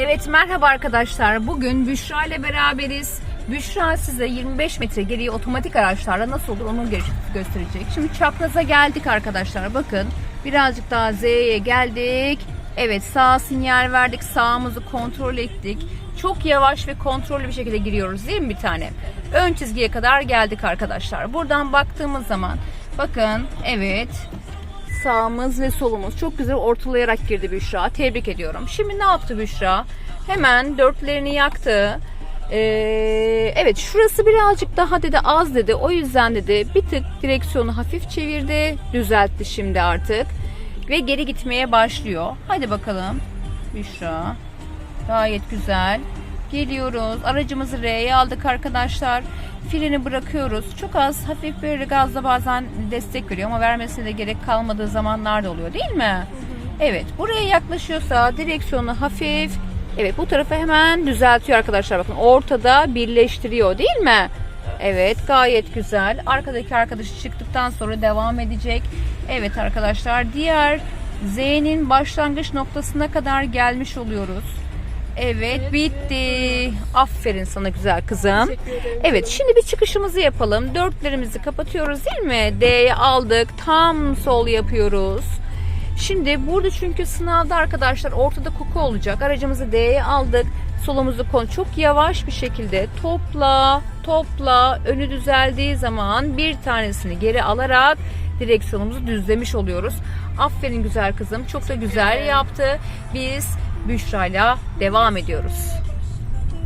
Evet merhaba arkadaşlar. Bugün Büşra ile beraberiz. Büşra size 25 metre geriye otomatik araçlarla nasıl olur onu gö- gösterecek. Şimdi çapraza geldik arkadaşlar. Bakın birazcık daha Z'ye geldik. Evet sağ sinyal verdik. Sağımızı kontrol ettik. Çok yavaş ve kontrollü bir şekilde giriyoruz değil mi bir tane? Ön çizgiye kadar geldik arkadaşlar. Buradan baktığımız zaman bakın evet sağımız ve solumuz çok güzel ortalayarak girdi Büşra. Tebrik ediyorum. Şimdi ne yaptı Büşra? Hemen dörtlerini yaktı. Ee, evet şurası birazcık daha dedi az dedi. O yüzden dedi bir tık direksiyonu hafif çevirdi. Düzeltti şimdi artık. Ve geri gitmeye başlıyor. Hadi bakalım Büşra. Gayet güzel. Geliyoruz. Aracımızı R'ye aldık arkadaşlar. Freni bırakıyoruz. Çok az hafif böyle gazla bazen destek veriyor ama vermesine de gerek kalmadığı zamanlar da oluyor değil mi? Evet. Buraya yaklaşıyorsa direksiyonu hafif Evet bu tarafı hemen düzeltiyor arkadaşlar. Bakın ortada birleştiriyor değil mi? Evet gayet güzel. Arkadaki arkadaşı çıktıktan sonra devam edecek. Evet arkadaşlar diğer Z'nin başlangıç noktasına kadar gelmiş oluyoruz. Evet bitti. Aferin sana güzel kızım. Evet şimdi bir çıkışımızı yapalım. Dörtlerimizi kapatıyoruz değil mi? D'ye aldık. Tam sol yapıyoruz. Şimdi burada çünkü sınavda arkadaşlar ortada koku olacak. Aracımızı D'ye aldık. Solumuzu kon çok yavaş bir şekilde topla, topla. Önü düzeldiği zaman bir tanesini geri alarak direksiyonumuzu düzlemiş oluyoruz. Aferin güzel kızım. Çok da güzel yaptı. Biz Büşra'yla devam ediyoruz.